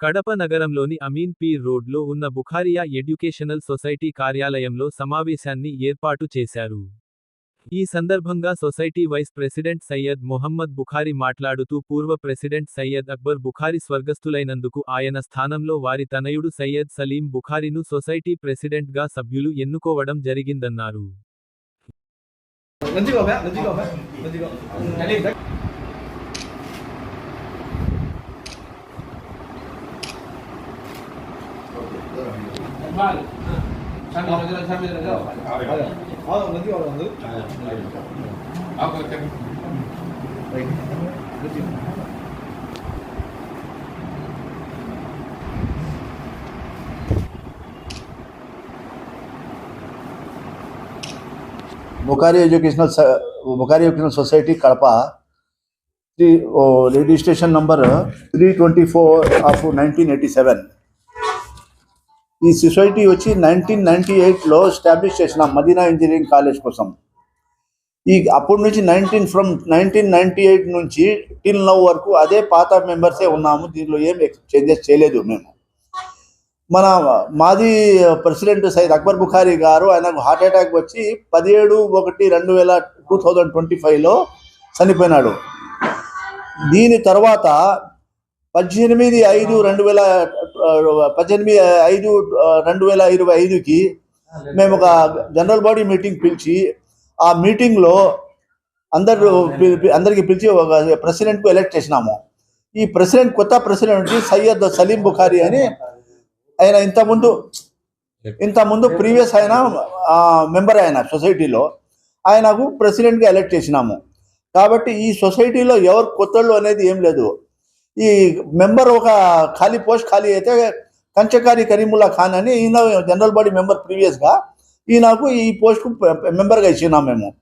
కడప నగరంలోని అమీన్ పీర్ రోడ్లో ఉన్న బుఖారియా ఎడ్యుకేషనల్ సొసైటీ కార్యాలయంలో సమావేశాన్ని ఏర్పాటు చేశారు. ఈ సందర్భంగా society vice president Syed Mohammed Bukhari మాట్లాడుతూ పూర్వ ప్రెసిడెంట్ సయ్యద్ అక్బర్ బుఖారి స్వర్గస్థులైనందుకు ఆయన స్థానంలో వారి తనయుడు సయ్యద్ సలీం బుఖారిను సొసైటీ ప్రెసిడెంట్గా సభ్యులు ఎన్నుకోవడం జరిగిందన్నారు. Bukhari educational Bukhari educational society Kadapa registration number three twenty four of nineteen eighty seven ఈ సొసైటీ వచ్చి నైన్టీన్ నైన్టీ ఎయిట్లో ఎస్టాబ్లిష్ చేసిన మదీనా ఇంజనీరింగ్ కాలేజ్ కోసం. ఈ అప్పటి నుంచి nineteen from nineteen ninety eight నుంచి టిల్ నవ్ వరకు అదే పాత మెంబర్సే ఉన్నాము దీనిలో ఏం చేంజెస్ చేయలేదు మేము. మన మాజీ ప్రెసిడెంట్ సైద్ అక్బర్ బుఖారీ గారు ఆయనకు హార్ట్ అటాక్ వచ్చి పదిహేడు ఒకటి రెండు వేల టూ థౌజండ్ ట్వంటీ ఫైవ్లో చనిపోయినాడు. దీని తర్వాత పద్దెనిమిది ఐదు రెండు వేల పద్దెనిమిది ఐదు రెండు వేల ఇరవై ఐదుకి మేము ఒక జనరల్ బాడీ మీటింగ్ పిలిచి ఆ మీటింగ్లో అందరు అందరికి పిలిచి ఒక ప్రెసిడెంట్కు ఎలక్ట్ చేసినాము. ఈ ప్రెసిడెంట్ కొత్త ప్రెసిడెంట్ సయ్యద్ సలీం బుఖారీ అని ఆయన ఇంతకుముందు ఇంతకుముందు ప్రీవియస్ ఆయన మెంబర్ ఆయన సొసైటీలో ఆయనకు ప్రెసిడెంట్గా ఎలక్ట్ చేసినాము. కాబట్టి ఈ సొసైటీలో ఎవరు కొత్తళ్ళు అనేది ఏం లేదు. ఈ మెంబర్ ఒక ఖాళీ పోస్ట్ ఖాళీ అయితే కంచకారి కరీముల్లా ఖాన్ అని ఈయన జనరల్ బాడీ మెంబర్ ప్రీవియస్గా ఈయనకు ఈ పోస్ట్కు మెంబర్గా ఇచ్చినాం మేము.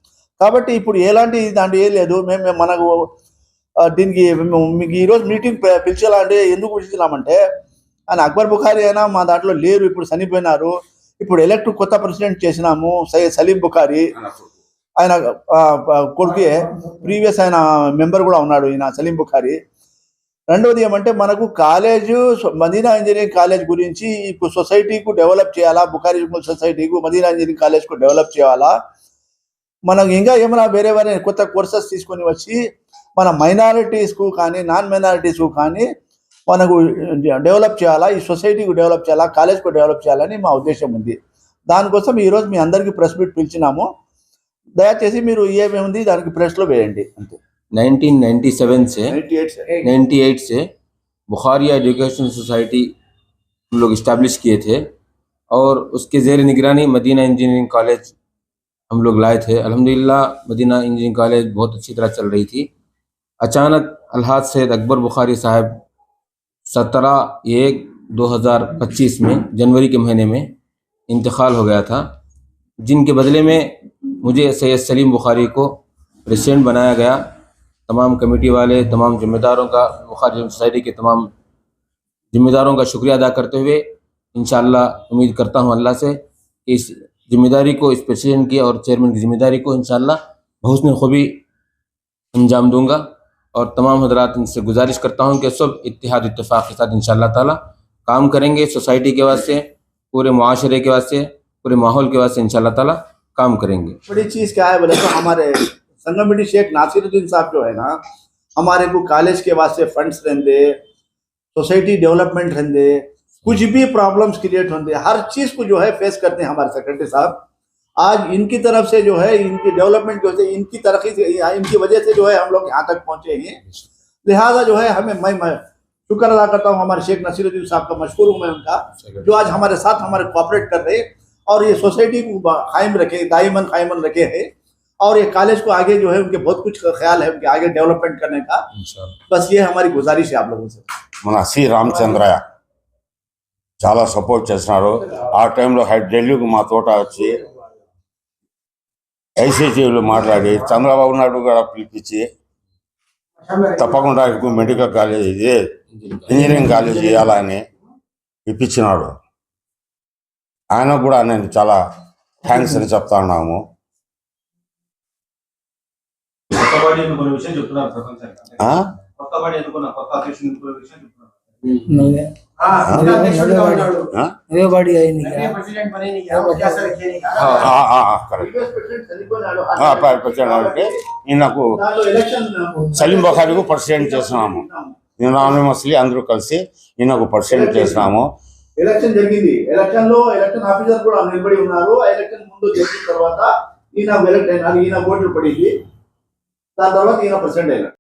కాబట్టి ఇప్పుడు ఎలాంటి దాంట్లో ఏం లేదు. మేము మనకు దీనికి మీకు ఈరోజు మీటింగ్ పి- పిలిచేలా ఎందుకు పిలిచినామంటే ఆయన అక్బర్ బుఖారీ అయినా మా దాంట్లో లేరు. ఇప్పుడు చనిపోయినారు. ఇప్పుడు ఎలక్ట్ కొత్త ప్రెసిడెంట్ చేసినాము. సయ్యద్ సలీం బుఖారీ. ఆయన కొడుకే ప్రీవియస్ ఆయన మెంబర్ కూడా ఉన్నాడు ఈయన సలీం బుఖారీ. రెండవది ఏమంటే మనకు కాలేజు మదీనా ఇంజనీరింగ్ కాలేజ్ గురించి ఇప్పుడు సొసైటీకు డెవలప్ చేయాలా? బుఖారీ సొసైటీకు మదీనా ఇంజనీరింగ్ కాలేజ్కు డెవలప్ చేయాలా? మనం ఇంకా ఏమైనా వేరే వేరే కొత్త కోర్సెస్ తీసుకొని వచ్చి మన మైనారిటీస్కు కానీ నాన్ మైనారిటీస్కు కానీ మనకు డెవలప్ చేయాలా? ఈ సొసైటీకి డెవలప్ చేయాలా? కాలేజ్కు డెవలప్ చేయాలని మా ఉద్దేశం ఉంది. దానికోసం ఈరోజు మీ అందరికీ ప్రెస్ మీట్ పిలిచినాము. దయచేసి మీరు ఏమేమి ఉంది దానికి ప్రెస్లో వేయండి. అంతే. 1997 से 98 से। 98 से बुखारिया एजुकेशन सोसाइटी हम लोग इस्टेब्लिश किए थे और उसके जेर निगरानी मदीना इंजीनियरिंग कॉलेज हम लोग लाए थे। अल्हम्दुलिल्लाह मदीना इंजीनियरिंग कॉलेज बहुत अच्छी तरह चल रही थी। अचानक अलहद सैद अकबर बुखारी साहब सत्रह एक 2025 में जनवरी के महीने में इंतकाल हो गया था जिनके बदले में मुझे सैयद सलीम बुखारी को प्रेसिडेंट बनाया गया। तमाम कमेटी वाले, तमाम जिम्मेदारों का बुखारी सोसाइटी के तमाम जिम्मेदारों का शुक्रिया अदा करते हुए इन उम्मीद करता हूँ अल्लाह से कि इस ज़िम्मेदारी को, इस प्रेसिडेंट की और चेयरमैन की ज़िम्मेदारी को इंशाल्लाह बहुसन खूबी अंजाम दूँगा और तमाम हजरात इनसे गुजारिश करता हूँ कि सब इत्तेहाद इत्तेफाक के साथ इंशाल्लाह ताला काम करेंगे, सोसाइटी के वास्ते, पूरे माशरे के वास्ते, पूरे माहौल के वास्ते इंशाल्लाह ताला काम करेंगे। बड़ी चीज़ क्या है बोले तो हमारे संगमिटी शेख नासिरुद्दीन साहब जो है ना हमारे को कॉलेज के वास्ते फंड्स रहते सोसाइटी डेवलपमेंट रहते कुछ भी प्रॉब्लम्स क्रिएट होते हर चीज़ को जो है फेस करते हैं हमारे सेक्रेटरी साहब। आज इनकी तरफ़ से जो है इनकी डेवलपमेंट जो है इनकी तरक्की से इनकी वजह से जो है हम लोग यहाँ तक पहुँचे हैं। लिहाजा जो है हमें मैं, मैं शुक्र अदा करता हूँ हमारे शेख नसीरुद्दीन साहब का मशहूर हूँ मैं उनका जो आज हमारे साथ हमारे कोऑपरेट कर रहे और ये सोसाइटी को कायम रखे दाइमन कायमन रखे हैं। और ये कॉलेज को आगे जो है उनके बहुत कुछ ख्याल है उनके आगे डेवलपमेंट करने का बस ये हमारी गुजारिश है आप लोगों से మన సి రామచంద్రయ్య చాలా సపోర్ట్ చేస్తున్నారు ఆ టైంలో హై ఢిల్లీకి మా తోట వచ్చి ఐసీసీలు మాట్లాడి చంద్రబాబు నాయుడు కూడా పిలిపించి తప్పకుండా ఇటు మెడికల్ కాలేజ్ ఇది ఇంజనీరింగ్ కాలేజ్ చేయాలని ఇప్పించినాడు ఆయన కూడా నేను చాలా థ్యాంక్స్ అని చెప్తా ఉన్నాము ఆ? బాడీ అయింది ఆ, ఆ, ఆ, కరెక్ట్ ఆ, ప- ప్రెసిడెంట్ అంటే ఈయనకు సలీం బఖారీకు ప్రెసిడెంట్ చేస్తున్నాము యునానిమస్లీ అందరూ కలిసి ఈయనకు ప్రెసిడెంట్ చేసినాము. ఎలక్షన్ జరిగింది. ఎలక్షన్లో ఎలక్షన్ ఆఫీసర్ కూడా నిలబడి ఉన్నారు. ఎలక్షన్ ముందు జరిగిన తర్వాత ఈయన ఎలక్ట్ అయినారు. ఈయన ఓట్లు పడింది. దాని తర్వాత ఈయన ప్రెసిడెంట్ అయినాడు.